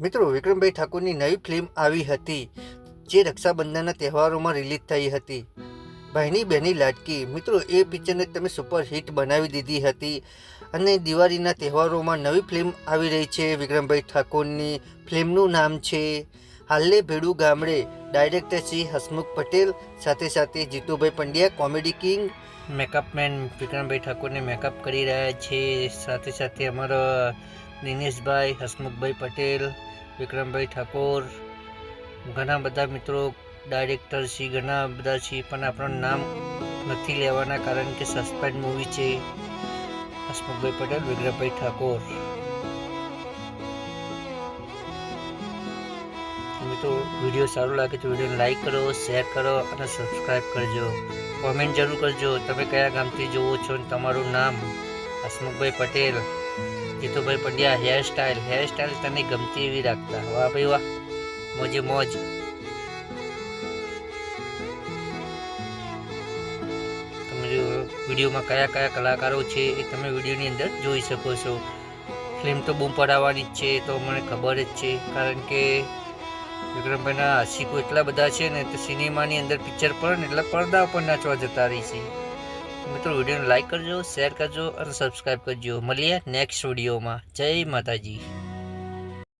મિત્રો, વિક્રમભાઈ ઠાકોરની નવી ફિલ્મ આવી હતી, જે રક્ષાબંધનના તહેવારોમાં રિલીઝ થઈ હતી. ભાઈની બહેની લાડકી. મિત્રો, એ પિક્ચરને તમે સુપર હિટ બનાવી દીધી હતી. અને દિવાળીના તહેવારોમાં નવી ફિલ્મ આવી રહી છે. વિક્રમભાઈ ઠાકોરની ફિલ્મનું નામ છે હાલે ભેડુ ગામડે. ડાયરેક્ટર શ્રી હસમુખ પટેલ, સાથે સાથે Jitubhai Pandya, comedy king. Makeup man Vikrambhai ઠાકોરને મેકઅપ કરી રહ્યા છે. સાથે સાથે અમારા દિનેશભાઈ હસમુખભાઈ પટેલ, વિક્રમભાઈ ઠાકોર, ઘણા બધા મિત્રો, ડાયરેક્ટર છે, ઘણા બધા છે, પણ આપણું નામ નથી લેવાના કારણ કે સસ્પેન્ડ મૂવી છે. હસમુખભાઈ પટેલ, વિક્રમભાઈ ઠાકોર. મિત્રો, વીડિયો સારો લાગે તો વિડીયોને લાઈક કરો, શેર કરો અને સબસ્ક્રાઈબ કરજો. કોમેન્ટ જરૂર કરજો. તમે કયા ગામથી જોવો છો અને તમારું નામ? હસમુખભાઈ પટેલ. જીતુભાઈ પંડ્યા હેરસ્ટાઈલ હેરસ્ટાઈલ તને ગમતી એવી રાખતા. વાહ ભાઈ વાહ. મોજે મોજ. તમે જો વિડીયોમાં કયા કયા કલાકારો છે એ તમે વિડીયોની અંદર જોઈ શકો છો. ફિલ્મ તો બૂમ પડાવવાની જ છે તો મને ખબર જ છે. કારણ કે વિક્રમભાઈના આશિકો એટલા બધા છે ને, તો સિનેમાની અંદર પિક્ચર પડે ને એટલે પડદા ઉપર નાચવા જતા રહી છે. મિત્રો વિડીયોને લાઇક કરજો શેર કરજો અને સબસ્ક્રાઈબ કરજો. મળીએ નેક્સ્ટ વિડીયોમાં. જય માતાજી.